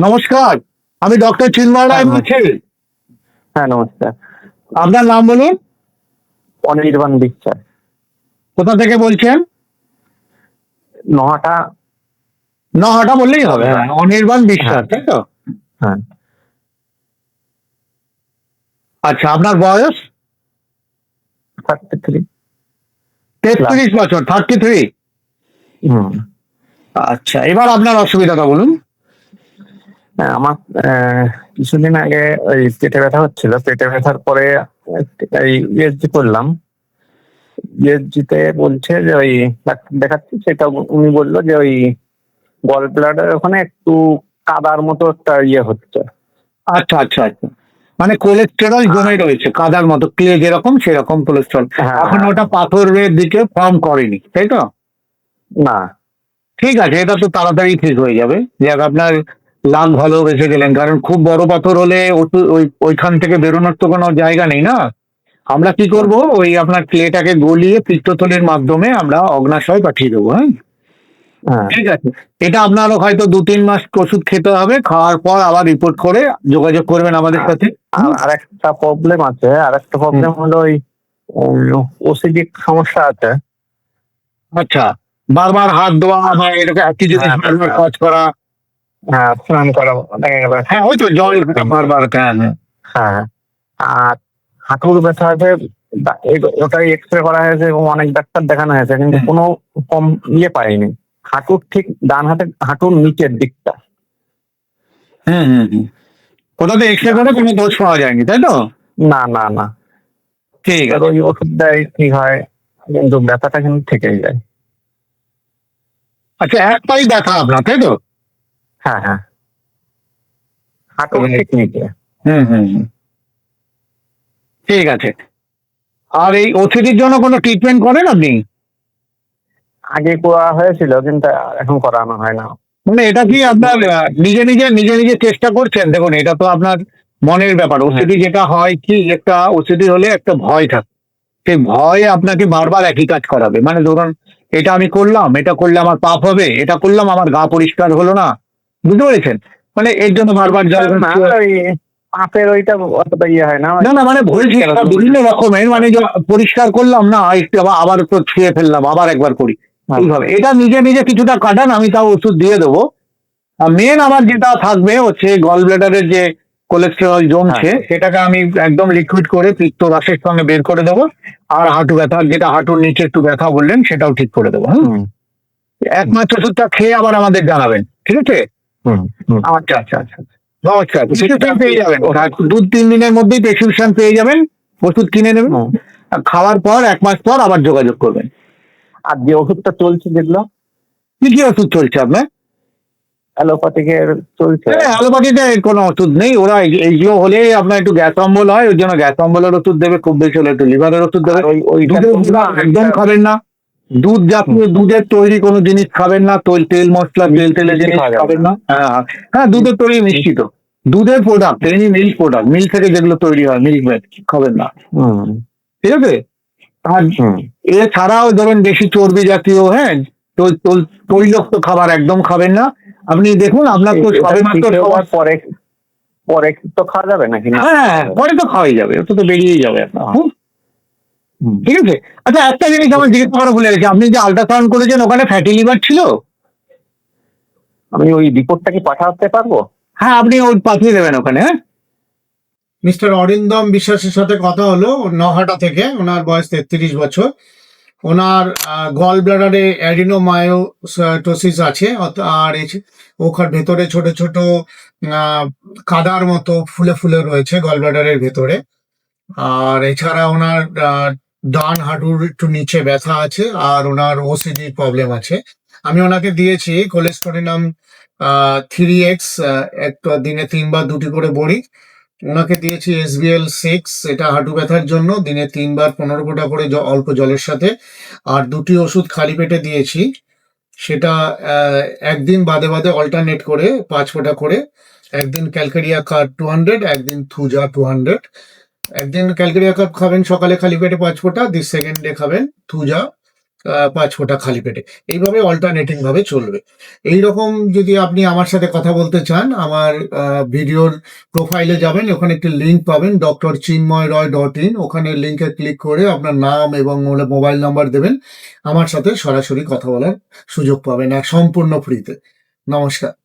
নমস্কার আমি ডক্টর চিন্ময় রায় হ্যাঁ, বলছি। হ্যাঁ নমস্কার। আপনার নাম বলুন? অনির্বাণ বিশ্বাস। কোথা থেকে বলছেন? নহাটা। নহাটা বললেই হবে হ্যাঁ। অনির্বাণ বিশ্বাস তাই তো? হ্যাঁ। আচ্ছা আপনার বয়স? Thirty three. তেত্রিশ বছর থার্টি থ্রি। আচ্ছা এবার আপনার অসুবিধাটা বলুন। হ্যাঁ, আমার আহ, কিছুদিন আগে ওই পেটে ব্যথা হচ্ছিল। পেটে ব্যথার পরে এই ইএসজি করলাম। ইএসজিতে বলছে যে ওই দেখাচ্ছি সেটা উনি বলল যে ওই গল ব্লাডার ওখানে একটু কাদার মতো একটা ইয়ে হচ্ছে। আচ্ছা আচ্ছা আচ্ছা। মানে কোলেস্টেরল জমে রয়েছে কাদার মতো ক্লে যেরকম সেরকম কোলেস্টেরল হ্যাঁ। এখন ওটা পাথরের দিকে ফর্ম করেনি তাই তো? না। ঠিক আছে এটা তো তাড়াতাড়ি ঠিক হয়ে যাবে। যাক আপনার লাভ ভালো বেঁচে গেলেন কারণ খুব বড় পাথর হলে ওইখান থেকে বেরোনোর তো কোনো জায়গা নেই না? আমরা কি করব? ওই আপনার ক্লেটাকে গলিয়ে পিত্তথলির মাধ্যমে আমরা অগ্নাশয় পাঠিয়ে দেবো হ্যাঁ? হ্যাঁ। ঠিক আছে। এটা আপনারও হয়তো দু তিন মাস ওষুধ খেতে হবে খাওয়ার পর আবার রিপোর্ট করে যোগাযোগ করবেন আমাদের সাথে। আর একটা প্রবলেম আছে আর একটা প্রবলেম হলো ওই ওসিডি সমস্যা আছে। আচ্ছা বারবার হাত ধোয়া হয় এরকম একই জিনিস হ্যাঁ। কাজ করা হ্যাঁ স্নান করা দেখা গেল। হ্যাঁ ওই তো জল বারবার হ্যাঁ। হ্যাঁ আর হাঁটুর ব্যথা আছে ওটাই এক্স রে করা হয়েছে এবং অনেক ডাক্তার দেখানো হয়েছে কিন্তু কোনো কম ইয়ে পাইনি। হাঁটুর ঠিক ডান হাতে হাঁটুর নিচের দিকটা। হুম হুম হুম। ওটাতে এক্সরে করে কোনো দোষ পাওয়া যায়নি তাই তো? না না না। ঠিক আছে। ওই ওষুধ দেয় ঠিক হয় কিন্তু ব্যথাটা কিন্তু থেকেই যায়। আচ্ছা এক পাই ব্যথা আপনার তাই তো? হ্যাঁ হ্যাঁ। হাঁটুর ওই- ঠিক নিচে হুম হুম হুম। ঠিক আছে। আর এই ওসিডির জন্য কোনো ট্রিটমেন্ট করেন আপনি? আগে করা হয়েছিল কিন্তু এখন করানো হয় না। মানে এটা কি আপনার নিজে নিজে নিজে নিজে চেষ্টা করছেন? দেখুন এটা তো আপনার মনের ব্যাপার। ওসিডি যেটা হয় কি একটা ওসিডি হলে একটা ভয় থাকে। সেই ভয় আপনাকে বারবার একই কাজ করাবে। মানে ধরুন এটা আমি করলাম এটা করলে আমার পাপ হবে এটা করলাম আমার গা পরিষ্কার হলো না বুঝতে পেরেছেন? মানে এর জন্য বারবার জল না পাপের ওইটা অতটা ইয়ে হয় না না না মানে বলছি বিভিন্ন রকমের মানে পরিষ্কার করলাম না একটু আবার আবার একটু ছুঁয়ে ফেললাম আবার একবার করি। এইভাবে। এটা নিজে নিজে কিছুটা কাটান আমি তাও ওষুধ দিয়ে দেবো। আর মেন আমার যেটা থাকবে হচ্ছে গল ব্লাডারের যে কোলেস্টেরল জমছে সেটাকে আমি একদম লিকুইড করে পিত্ত রসের সঙ্গে বের করে দেবো। আর হাঁটু ব্যথা যেটা হাঁটুর নিচে একটু ব্যথা বললেন সেটাও ঠিক করে দেবো হ্যাঁ হুম, এক মাস ওষুধটা খেয়ে আবার আমাদের জানাবেন ঠিক আছে। আচ্ছা আচ্ছা। আচ্ছা নমস্কার প্রেসক্রিপশন পেয়ে যাবেন। দু তিন দিনের মধ্যেই প্রেসক্রিপশন পেয়ে যাবেন ওষুধ কিনে নেবেন। আর খাওয়ার পর এক মাস পর আবার যোগাযোগ করবেন। আর যে ওষুধটা চলছে যেগুলো? কি কি ওষুধ চলছে আপনার? অ্যালোপ্যাথিকের চলছে। অ্যালোপ্যাথিতে কোনো ওষুধ নেই। ওরা এই- এইগুলো হলে আপনার একটু গ্যাস অম্বল হয় ওর জন্য গ্যাস অম্বলের ওষুধ দেবে খুব বেশি হলে একটু লিভারের ওষুধ দেবে। ওই গুঁড়া একদম খাবেন না। দুধ জাতীয় দুধের তৈরি কোনো জিনিস খাবেন না তেল তেল মশলা তেল তেলের জিনিস খাবেন না। হ্যাঁ হ্যাঁ। হ্যাঁ দুধের তৈরি মিষ্টি। তো। দুধের product any milk product milk থেকে যেগুলো তৈরি হয় মিল্ক ব্যাট খাবেন না। ঠিক আছে? আর এছাড়াও ধরুন বেশি চর্বি জাতীয় হ্যাঁ তো- তো- খাবার একদম খাবেন না। আপনি দেখুন আপনার তো সবে মাত্র পরে পরে তো খাওয়া যাবে নাকি না? হ্যাঁ পরে তো খাওয়াই যাবে ওটা তো বেরিয়েই যাবে। আপনার হুম। ঠিক আছে? আচ্ছা একটা জিনিস আমার জিজ্ঞেস করা ভুলে গেছি। আপনি যে আল্ট্রাসাউন্ড করেছেন ওখানে ফ্যাটি লিভার ছিল? আমি ওই রিপোর্টটা কি পাঠাতে পারব? হ্যাঁ আপনি ওই পাঠিয়ে দেবেন ওখানে হ্যাঁ? মিস্টার অরিন্দম বিশ্বাসের সাথে কথা হলো নহাটা থেকে ওনার বয়স তেত্রিশ বছর। ওনার গল ব্লাডারে অ্যাডিনোমায়োটোসিস আছে আর ওখার ভেতরে ছোট ছোট আহ, কাদার মতো ফুলে ফুলে রয়েছে গল ব্লাডারের ভেতরে। আর এছাড়া ওনার আহ, ডান হাঁটুর একটু নিচে ব্যথা আছে আর ওনার ওসিডি প্রবলেম আছে। আমি ওনাকে দিয়েছি কোলেস্টোরিনাম থ্রি এক্স একটা দিনে তিনবার দুটি করে বড়ি। ওনাকে দিয়েছি এস এসবিএল সিক্স এটা হাঁটু ব্যথার জন্য দিনে তিনবার পনেরো ফোঁটা করে অল্প জলের সাথে। আর দুটি ওষুধ খালি পেটে দিয়েছি, সেটা একদিন বাদে বাদে অল্টারনেট করে পাঁচ ফোঁটা করে, একদিন ক্যালকেরিয়া কার টু হান্ড্রেড একদিন থুজা টু হান্ড্রেড একদিন ক্যালকেরিয়া কাপ খাবেন, সকালে খালি পেটে পাঁচ ফোঁটা, দি সেকেন্ড ডে খাবেন থুজা পাঁচ ফোঁটা খালি পেটে। এইভাবে অল্টারনেটিং ভাবে চলবে। এই রকম যদি আপনি আমার সাথে কথা বলতে চান, আমার ভিডিওর প্রোফাইলে যাবেন, ওখানে একটি লিঙ্ক পাবেন doctor Chinmoy Roy dot in ওখানে লিঙ্কে ক্লিক করে আপনার নাম এবং মোবাইল নাম্বার দেবেন। আমার সাথে সরাসরি কথা বলার সুযোগ পাবেন এক সম্পূর্ণ ফ্রিতে নমস্কার।